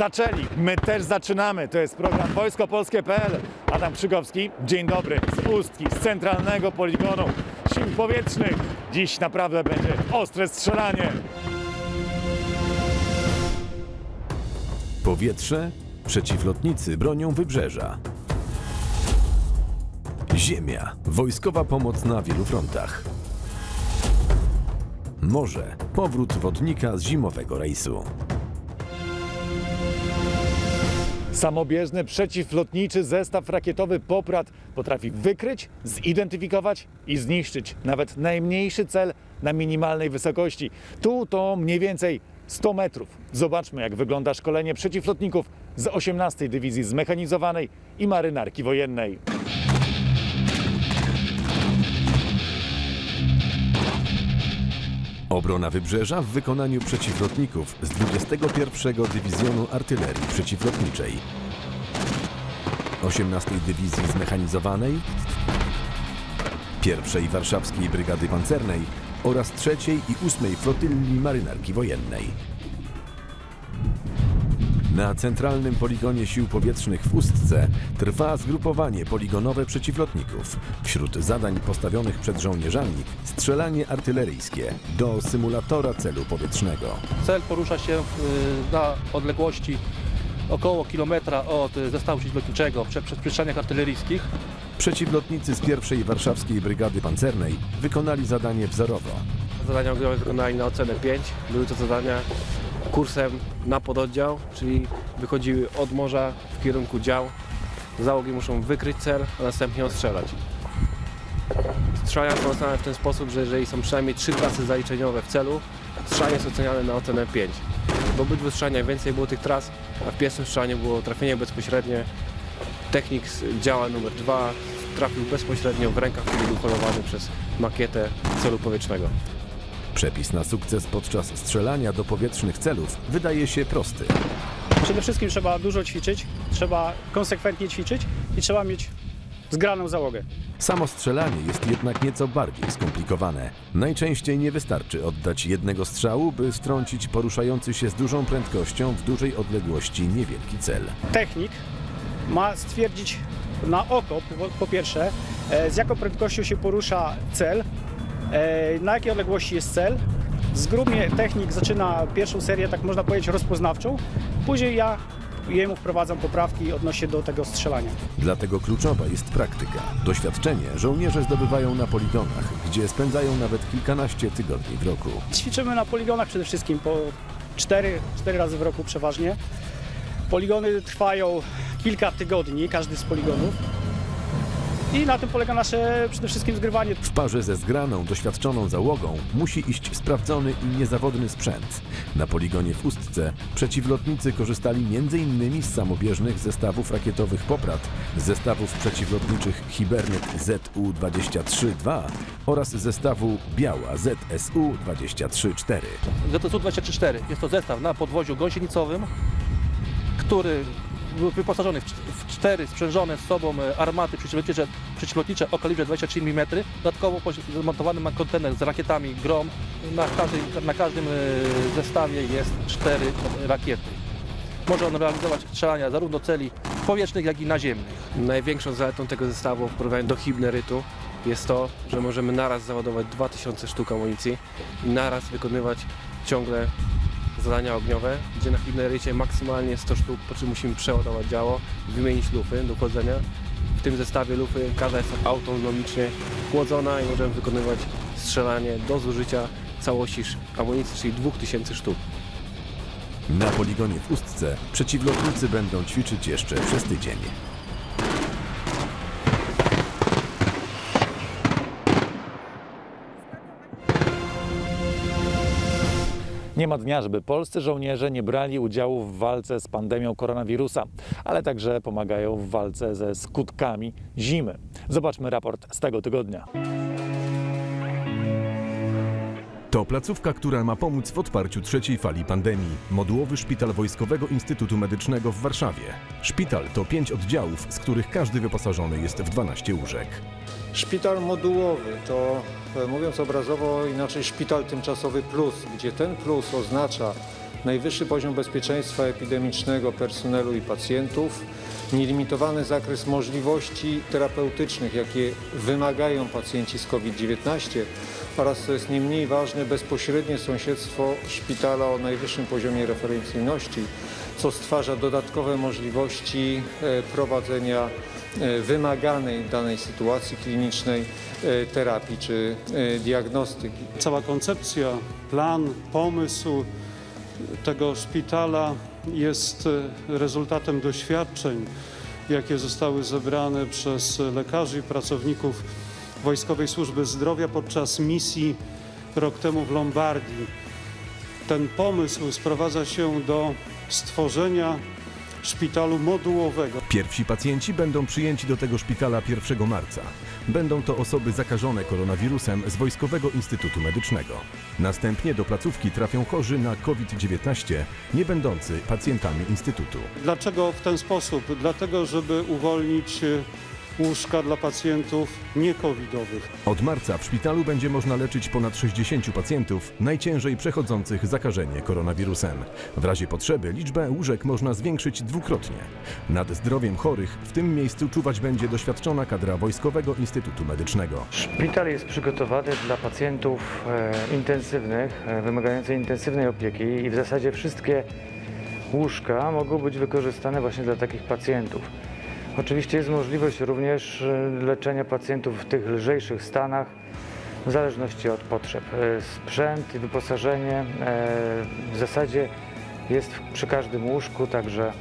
zaczęli, my też zaczynamy. To jest program wojskopolskie.pl. Adam Krzykowski, dzień dobry, z Ustki, z centralnego poligonu sił powietrznych. Dziś naprawdę będzie ostre strzelanie. Powietrze, przeciwlotnicy bronią wybrzeża. Ziemia, wojskowa pomoc na wielu frontach. Morze, powrót wodnika z zimowego rejsu. Samobieżny przeciwlotniczy zestaw rakietowy Poprad potrafi wykryć, zidentyfikować i zniszczyć nawet najmniejszy cel na minimalnej wysokości. Tu to mniej więcej 100 metrów. Zobaczmy, jak wygląda szkolenie przeciwlotników z 18 Dywizji Zmechanizowanej i Marynarki Wojennej. Obrona wybrzeża w wykonaniu przeciwlotników z 21 Dywizjonu Artylerii Przeciwlotniczej, 18 Dywizji Zmechanizowanej, 1 Warszawskiej Brygady Pancernej oraz 3 i 8 Flotylli Marynarki Wojennej. Na centralnym poligonie sił powietrznych w Ustce trwa zgrupowanie poligonowe przeciwlotników. Wśród zadań postawionych przed żołnierzami strzelanie artyleryjskie do symulatora celu powietrznego. Cel porusza się y, na odległości około kilometra od y, zestawu przeciwlotniczego przy przyspieszeniach artyleryjskich. Przeciwlotnicy z pierwszej Warszawskiej Brygady Pancernej wykonali zadanie wzorowo. Zadania ogniowe wykonali na ocenę 5. Były to zadania kursem na pododdział, czyli wychodziły od morza w kierunku dział. Załogi muszą wykryć cel, a następnie ostrzelać. Strzelania są oceniane w ten sposób, że jeżeli są przynajmniej trzy trasy zaliczeniowe w celu, strzelanie jest oceniane na ocenę 5. W obydwu strzelaniach więcej było tych tras, a w pierwszym strzelaniu było trafienie bezpośrednie. Technik z działa numer 2 trafił bezpośrednio w rękach, który był holowany przez makietę celu powietrznego. Przepis na sukces podczas strzelania do powietrznych celów wydaje się prosty. Przede wszystkim trzeba dużo ćwiczyć, trzeba konsekwentnie ćwiczyć i trzeba mieć zgraną załogę. Samo strzelanie jest jednak nieco bardziej skomplikowane. Najczęściej nie wystarczy oddać jednego strzału, by strącić poruszający się z dużą prędkością w dużej odległości niewielki cel. Technik ma stwierdzić na oko, po, po pierwsze, e, z jaką prędkością się porusza cel, na jakiej odległości jest cel. Zgrubnie technik zaczyna pierwszą serię, tak można powiedzieć, rozpoznawczą. Później ja jemu wprowadzam poprawki odnośnie do tego strzelania. Dlatego kluczowa jest praktyka. Doświadczenie żołnierze zdobywają na poligonach, gdzie spędzają nawet kilkanaście tygodni w roku. Ćwiczymy na poligonach przede wszystkim po 4, 4 razy w roku przeważnie. Poligony trwają kilka tygodni, każdy z poligonów. I na tym polega nasze przede wszystkim zgrywanie. W parze ze zgraną, doświadczoną załogą musi iść sprawdzony i niezawodny sprzęt. Na poligonie w Ustce przeciwlotnicy korzystali m.in. z samobieżnych zestawów rakietowych Poprad, z zestawów przeciwlotniczych Hibernet ZU-23-2 oraz zestawu Biała ZSU-23-4. ZSU-24 jest to zestaw na podwoziu gąsienicowym, który wyposażony w cz- w cztery sprzężone z sobą e, armaty przeciwlotnicze, przeciwlotnicze o kalibrze 23 mm. Dodatkowo zamontowany ma kontener z rakietami GROM. Na, każdej, na każdym e, zestawie jest cztery rakiety. Może on realizować strzelania zarówno celi powietrznych, jak i naziemnych. Największą zaletą tego zestawu w porównaniu do Hibnerytu jest to, że możemy naraz załadować 2000 sztuk amunicji i naraz wykonywać ciągle zadania ogniowe, gdzie na Hibnerycie maksymalnie 100 sztuk, po czym musimy przeładować działo, wymienić lufy do chłodzenia. W tym zestawie lufy każda jest autonomicznie chłodzona i możemy wykonywać strzelanie do zużycia całości amunicji, czyli 2000 sztuk. Na poligonie w Ustce przeciwlotnicy będą ćwiczyć jeszcze przez tydzień. Nie ma dnia, żeby polscy żołnierze nie brali udziału w walce z pandemią koronawirusa, ale także pomagają w walce ze skutkami zimy. Zobaczmy raport z tego tygodnia. To placówka, która ma pomóc w odparciu trzeciej fali pandemii. Modułowy Szpital Wojskowego Instytutu Medycznego w Warszawie. Szpital to pięć oddziałów, z których każdy wyposażony jest w 12 łóżek. Szpital modułowy to, e, mówiąc obrazowo inaczej, szpital tymczasowy plus, gdzie ten plus oznacza najwyższy poziom bezpieczeństwa epidemicznego personelu i pacjentów, nielimitowany zakres możliwości terapeutycznych, jakie wymagają pacjenci z COVID-19 oraz, co jest nie mniej ważne, bezpośrednie sąsiedztwo szpitala o najwyższym poziomie referencyjności, co stwarza dodatkowe możliwości e, prowadzenia e, wymaganej danej sytuacji klinicznej e, terapii czy diagnostyki. Cała koncepcja, plan, pomysł tego szpitala jest e, rezultatem doświadczeń, jakie zostały zebrane przez lekarzy i pracowników Wojskowej Służby Zdrowia podczas misji rok temu w Lombardii. Ten pomysł sprowadza się do stworzenia szpitalu modułowego. Pierwsi pacjenci będą przyjęci do tego szpitala 1 marca. Będą to osoby zakażone koronawirusem z Wojskowego Instytutu Medycznego. Następnie do placówki trafią chorzy na COVID-19, nie będący pacjentami Instytutu. Dlaczego w ten sposób? Dlatego, żeby uwolnić e, łóżka dla pacjentów niekowidowych. Od marca w szpitalu będzie można leczyć ponad 60 pacjentów najciężej przechodzących zakażenie koronawirusem. W razie potrzeby liczbę łóżek można zwiększyć dwukrotnie. Nad zdrowiem chorych w tym miejscu czuwać będzie doświadczona kadra Wojskowego Instytutu Medycznego. Szpital jest przygotowany dla pacjentów e, intensywnych, e, wymagających intensywnej opieki i w zasadzie wszystkie łóżka mogą być wykorzystane właśnie dla takich pacjentów. Oczywiście jest możliwość również e, leczenia pacjentów w tych lżejszych stanach w zależności od potrzeb. E, Sprzęt i wyposażenie e, w zasadzie jest przy każdym łóżku, także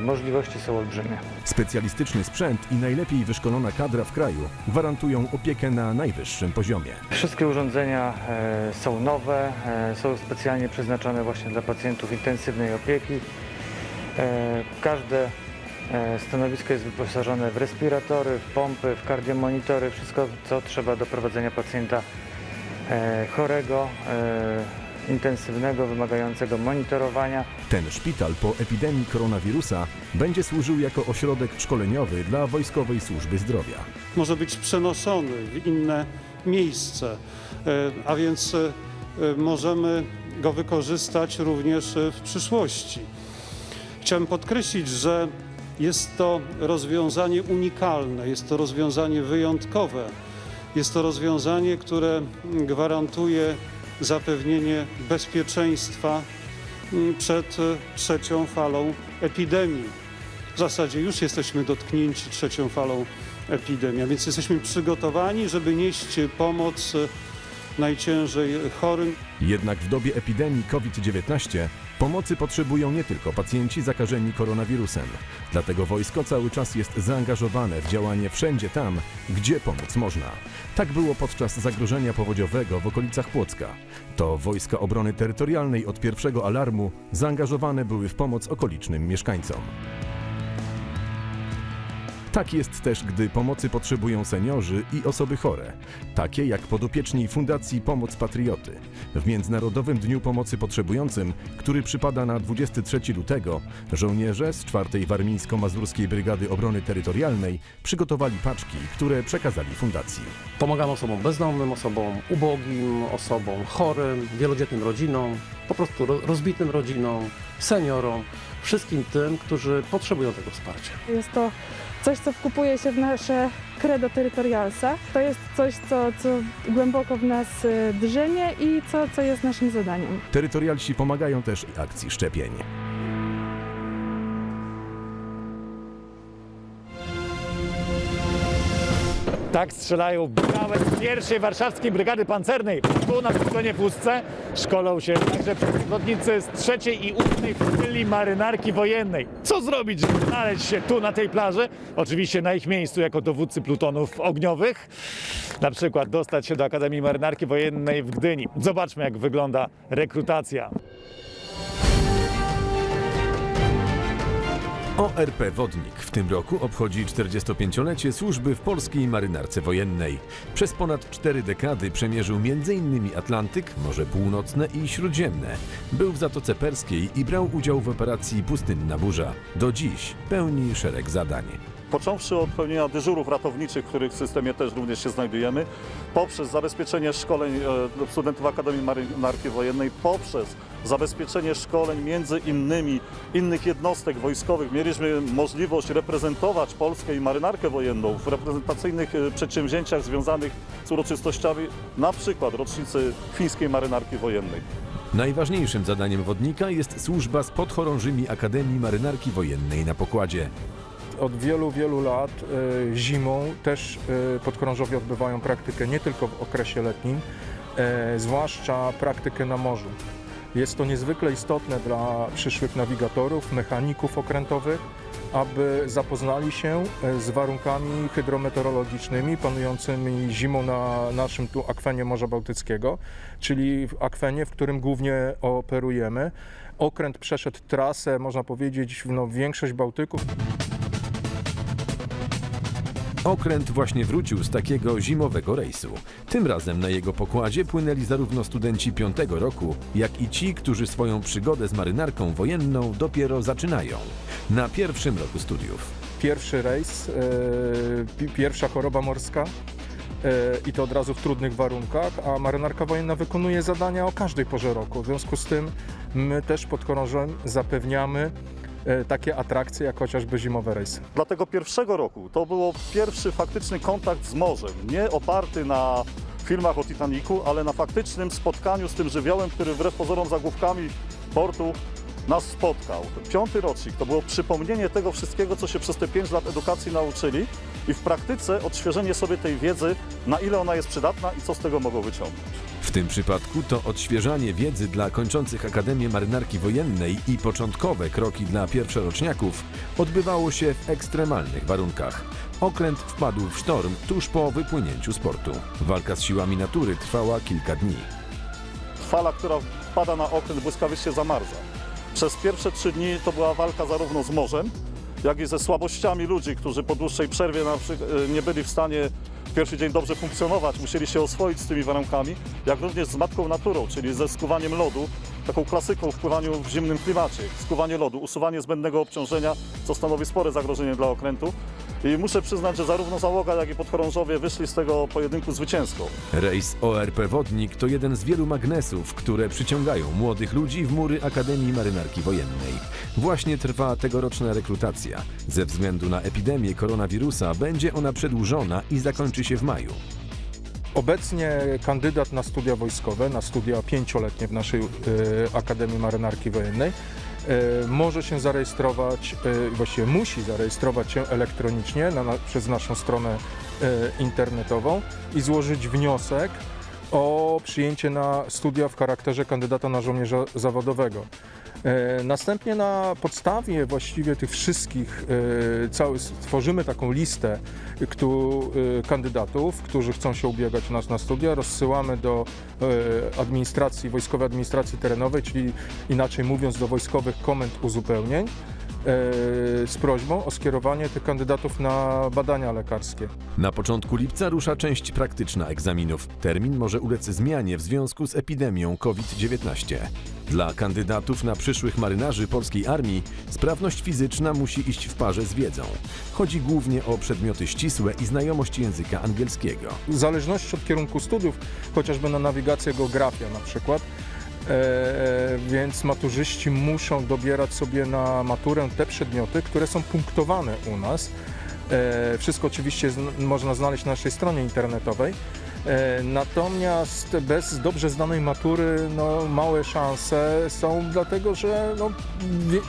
możliwości są olbrzymie. Specjalistyczny sprzęt i najlepiej wyszkolona kadra w kraju gwarantują opiekę na najwyższym poziomie. Wszystkie urządzenia są nowe, są specjalnie przeznaczone właśnie dla pacjentów intensywnej opieki. Każde stanowisko jest wyposażone w respiratory, w pompy, w kardiomonitory, wszystko co trzeba do prowadzenia pacjenta e, chorego, e, intensywnego, wymagającego monitorowania. Ten szpital po epidemii koronawirusa będzie służył jako ośrodek szkoleniowy dla Wojskowej Służby Zdrowia. może być przenoszony w inne miejsce, e, a więc e, możemy go wykorzystać również e, w przyszłości. Chciałem podkreślić, że jest to rozwiązanie unikalne, jest to rozwiązanie wyjątkowe, jest to rozwiązanie, które gwarantuje zapewnienie bezpieczeństwa mm, przed e, trzecią falą epidemii. W zasadzie już jesteśmy dotknięci trzecią falą epidemii, a więc jesteśmy przygotowani, żeby nieść pomoc e, najciężej chorym. Jednak w dobie epidemii COVID-19 pomocy potrzebują nie tylko pacjenci zakażeni koronawirusem. Dlatego wojsko cały czas jest zaangażowane w działanie wszędzie tam, gdzie pomóc można. Tak było podczas zagrożenia powodziowego w okolicach Płocka. To wojska obrony terytorialnej od pierwszego alarmu zaangażowane były w pomoc okolicznym mieszkańcom. Tak jest też, gdy pomocy potrzebują seniorzy i osoby chore, takie jak podopieczni Fundacji Pomoc Patrioty. W Międzynarodowym Dniu Pomocy Potrzebującym, który przypada na 23 lutego, żołnierze z 4 Warmińsko-Mazurskiej Brygady Obrony Terytorialnej przygotowali paczki, które przekazali fundacji. Pomagamy osobom bezdomnym, osobom ubogim, osobom chorym, wielodzietnym rodzinom, po prostu ro- rozbitym rodzinom, seniorom, wszystkim tym, którzy potrzebują tego wsparcia. Jest to coś, co wkupuje się w nasze credo territorialsa. To jest coś, co, co głęboko w nas y, drzemie i co, co jest naszym zadaniem. Terytorialsi pomagają też akcji szczepień. Tak strzelają białe z pierwszej warszawskiej brygady pancernej. Tu na stronie w Ustce szkolą się także lotnicy z trzeciej i ósmej flotyli marynarki wojennej. Co zrobić, żeby znaleźć się tu na tej plaży? Oczywiście na ich miejscu jako dowódcy plutonów ogniowych. Na przykład dostać się do Akademii Marynarki Wojennej w Gdyni. Zobaczmy jak wygląda rekrutacja. ORP Wodnik w tym roku obchodzi 45-lecie służby w polskiej marynarce wojennej. Przez ponad cztery dekady przemierzył m.in. Atlantyk, Morze Północne i Śródziemne. Był w Zatoce Perskiej i brał udział w operacji Pustynna Burza. Do dziś pełni szereg zadań. Począwszy od pełnienia dyżurów ratowniczych, w których w systemie też również się znajdujemy, poprzez zabezpieczenie szkoleń e, studentów Akademii Marynarki Wojennej, poprzez zabezpieczenie szkoleń między innymi innych jednostek wojskowych. Mieliśmy możliwość reprezentować Polskę i marynarkę wojenną w reprezentacyjnych e, przedsięwzięciach związanych z uroczystościami, na przykład rocznicy fińskiej marynarki wojennej. Najważniejszym zadaniem wodnika jest służba z podchorążymi Akademii Marynarki Wojennej na pokładzie. Od wielu, wielu lat e, zimą też e, podchorążowie odbywają praktykę nie tylko w okresie letnim, zwłaszcza praktykę na morzu. Jest to niezwykle istotne dla przyszłych nawigatorów, mechaników okrętowych, aby zapoznali się e, z warunkami hydrometeorologicznymi panującymi zimą na naszym tu akwenie Morza Bałtyckiego, czyli w akwenie, w którym głównie operujemy. Okręt przeszedł trasę, można powiedzieć, no, większość Bałtyków. Okręt właśnie wrócił z takiego zimowego rejsu. Tym razem na jego pokładzie płynęli zarówno studenci piątego roku, jak i ci, którzy swoją przygodę z marynarką wojenną dopiero zaczynają. Na pierwszym roku studiów. Pierwszy rejs, pi- pierwsza choroba morska e, i to od razu w trudnych warunkach, a marynarka wojenna wykonuje zadania o każdej porze roku. W związku z tym my też pod chorążem zapewniamy takie atrakcje jak chociażby zimowe rejsy. Dla tego pierwszego roku to było pierwszy faktyczny kontakt z morzem, nie oparty na filmach o Titanicu, ale na faktycznym spotkaniu z tym żywiołem, który wbrew pozorom zagłówkami portu nas spotkał. Piąty rocznik to było przypomnienie tego wszystkiego, co się przez te pięć lat edukacji nauczyli i w praktyce odświeżenie sobie tej wiedzy, na ile ona jest przydatna i co z tego mogą wyciągnąć. W tym przypadku to odświeżanie wiedzy dla kończących Akademię Marynarki Wojennej i początkowe kroki dla pierwszoroczniaków odbywało się w ekstremalnych warunkach. Okręt wpadł w sztorm tuż po wypłynięciu z portu. Walka z siłami natury trwała kilka dni. fala, która wpada na okręt, błyskawicznie zamarza. Przez pierwsze trzy dni to była walka zarówno z morzem, jak i ze słabościami ludzi, którzy po dłuższej przerwie na przykład, e, nie byli w stanie pierwszy dzień dobrze funkcjonować, musieli się oswoić z tymi warunkami, jak również z matką naturą, czyli ze skuwaniem lodu, taką klasyką w pływaniu w zimnym klimacie. Skuwanie lodu, usuwanie zbędnego obciążenia, co stanowi spore zagrożenie dla okrętu. I muszę przyznać, że zarówno załoga, jak i podchorążowie wyszli z tego pojedynku zwycięsko. Rejs ORP Wodnik to jeden z wielu magnesów, które przyciągają młodych ludzi w mury Akademii Marynarki Wojennej. Właśnie trwa tegoroczna rekrutacja. Ze względu na epidemię koronawirusa będzie ona przedłużona i zakończy się w maju. Obecnie kandydat na studia wojskowe, na studia pięcioletnie w naszej e, Akademii Marynarki Wojennej, może się zarejestrować, e, właściwie musi zarejestrować się elektronicznie na, na, przez naszą stronę e, internetową i złożyć wniosek o przyjęcie na studia w charakterze kandydata na żołnierza zawodowego. E, Następnie na podstawie właściwie tych wszystkich, e, cały, stworzymy taką listę e, kandydatów, którzy chcą się ubiegać u nas na studia, rozsyłamy do administracji, wojskowej administracji terenowej, czyli inaczej mówiąc do wojskowych komend uzupełnień, z prośbą o skierowanie tych kandydatów na badania lekarskie. Na początku lipca rusza część praktyczna egzaminów. Termin może ulec zmianie w związku z epidemią COVID-19. Dla kandydatów na przyszłych marynarzy polskiej armii sprawność fizyczna musi iść w parze z wiedzą. Chodzi głównie o przedmioty ścisłe i znajomość języka angielskiego. w zależności od kierunku studiów, chociażby na nawigację, geografię na przykład, e, więc maturzyści muszą dobierać sobie na maturę te przedmioty, które są punktowane u nas. E, wszystko oczywiście można znaleźć na naszej stronie internetowej. E, Natomiast bez dobrze znanej matury no, małe szanse są, dlatego że no,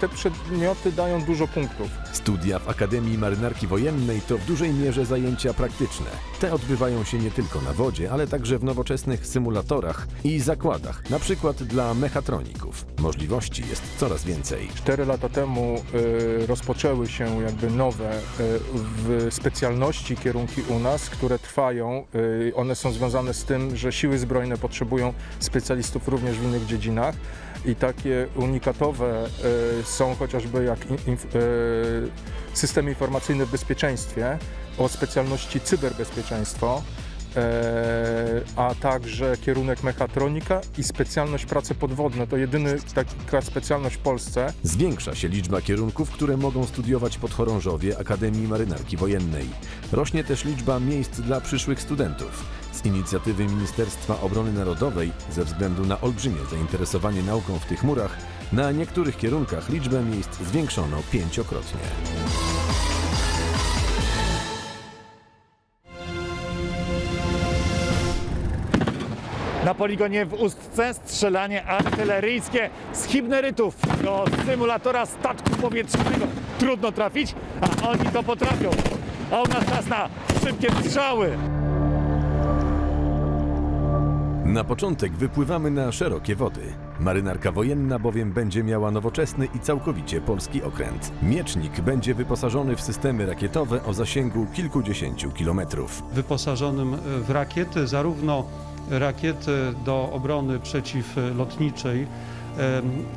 te przedmioty dają dużo punktów. Studia w Akademii Marynarki Wojennej to w dużej mierze zajęcia praktyczne. Te odbywają się nie tylko na wodzie, ale także w nowoczesnych symulatorach i zakładach, na przykład dla mechatroników. Możliwości jest coraz więcej. Cztery lata temu y, rozpoczęły się jakby nowe y, w specjalności kierunki u nas, które trwają. Y, one są związane z tym, że siły zbrojne potrzebują specjalistów również w innych dziedzinach. I takie unikatowe y, są chociażby jak y, system informacyjny w bezpieczeństwie o specjalności cyberbezpieczeństwo. E, a także kierunek mechatronika i specjalność prace podwodne. To jedyny taka specjalność w Polsce. Zwiększa się liczba kierunków, które mogą studiować podchorążowie Akademii Marynarki Wojennej. Rośnie też liczba miejsc dla przyszłych studentów. Z inicjatywy Ministerstwa Obrony Narodowej, ze względu na olbrzymie zainteresowanie nauką w tych murach, na niektórych kierunkach liczbę miejsc zwiększono pięciokrotnie. Na poligonie w Ustce strzelanie artyleryjskie z hibnerytów do symulatora statku powietrznego. Trudno trafić, a oni to potrafią. A u nas czas na szybkie strzały. Na początek wypływamy na szerokie wody. Marynarka wojenna bowiem będzie miała nowoczesny i całkowicie polski okręt. Miecznik będzie wyposażony w systemy rakietowe o zasięgu kilkudziesięciu kilometrów. Wyposażonym w rakiety, zarówno rakiety do obrony przeciwlotniczej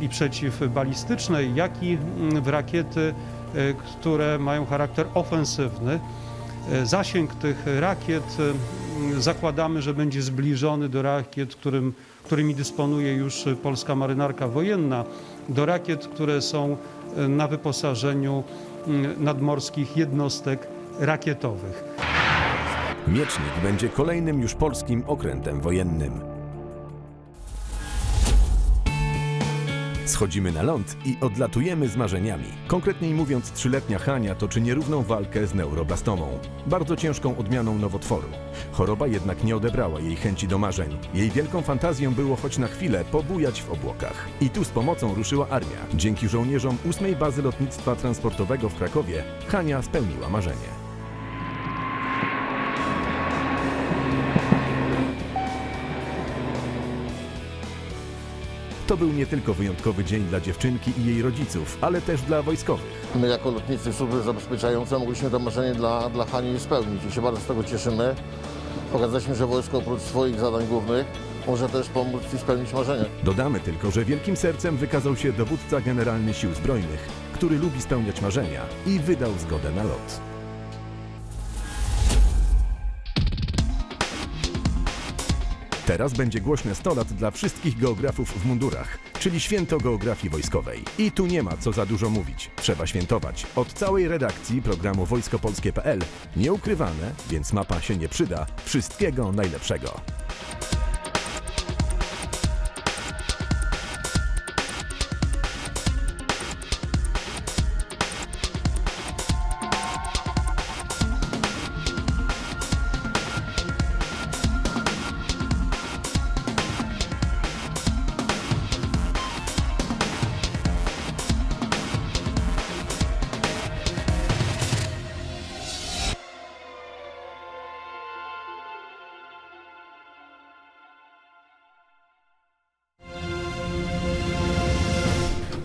i przeciwbalistycznej, jak i w rakiety, e, które mają charakter ofensywny. E, Zasięg tych rakiet em, zakładamy, że będzie zbliżony do rakiet, którym, którymi dysponuje już polska marynarka wojenna, do rakiet, które są e, na wyposażeniu nadmorskich jednostek rakietowych. Miecznik będzie kolejnym już polskim okrętem wojennym. Schodzimy na ląd i odlatujemy z marzeniami. Konkretniej mówiąc, trzyletnia Hania toczy nierówną walkę z neuroblastomą, bardzo ciężką odmianą nowotworu. Choroba jednak nie odebrała jej chęci do marzeń. Jej wielką fantazją było choć na chwilę pobujać w obłokach. I tu z pomocą ruszyła armia. Dzięki żołnierzom 8 Bazy Lotnictwa Transportowego w Krakowie Hania spełniła marzenie. To był nie tylko wyjątkowy dzień dla dziewczynki i jej rodziców, ale też dla wojskowych. My jako lotnicy służby zabezpieczające mogliśmy to marzenie dla, dla Hani spełnić i się bardzo z tego cieszymy. Pokazaliśmy, że wojsko oprócz swoich zadań głównych może też pomóc Ci spełnić marzenie. Dodamy tylko, że wielkim sercem wykazał się dowódca generalny Sił Zbrojnych, który lubi spełniać marzenia i wydał zgodę na lot. Teraz będzie głośne 100 lat dla wszystkich geografów w mundurach, czyli święto geografii wojskowej. I tu nie ma co za dużo mówić. Trzeba świętować. Od całej redakcji programu wojskopolskie.pl nieukrywane, więc mapa się nie przyda. Wszystkiego najlepszego.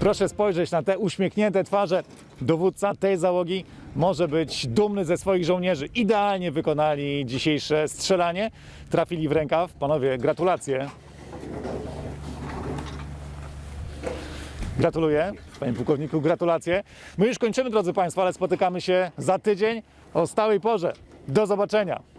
Proszę spojrzeć na te uśmiechnięte twarze. Dowódca tej załogi może być dumny ze swoich żołnierzy. Idealnie wykonali dzisiejsze strzelanie. Trafili w rękaw. Panowie, gratulacje. Gratuluję, panie pułkowniku, gratulacje. My już kończymy, drodzy Państwo, ale spotykamy się za tydzień o stałej porze. Do zobaczenia.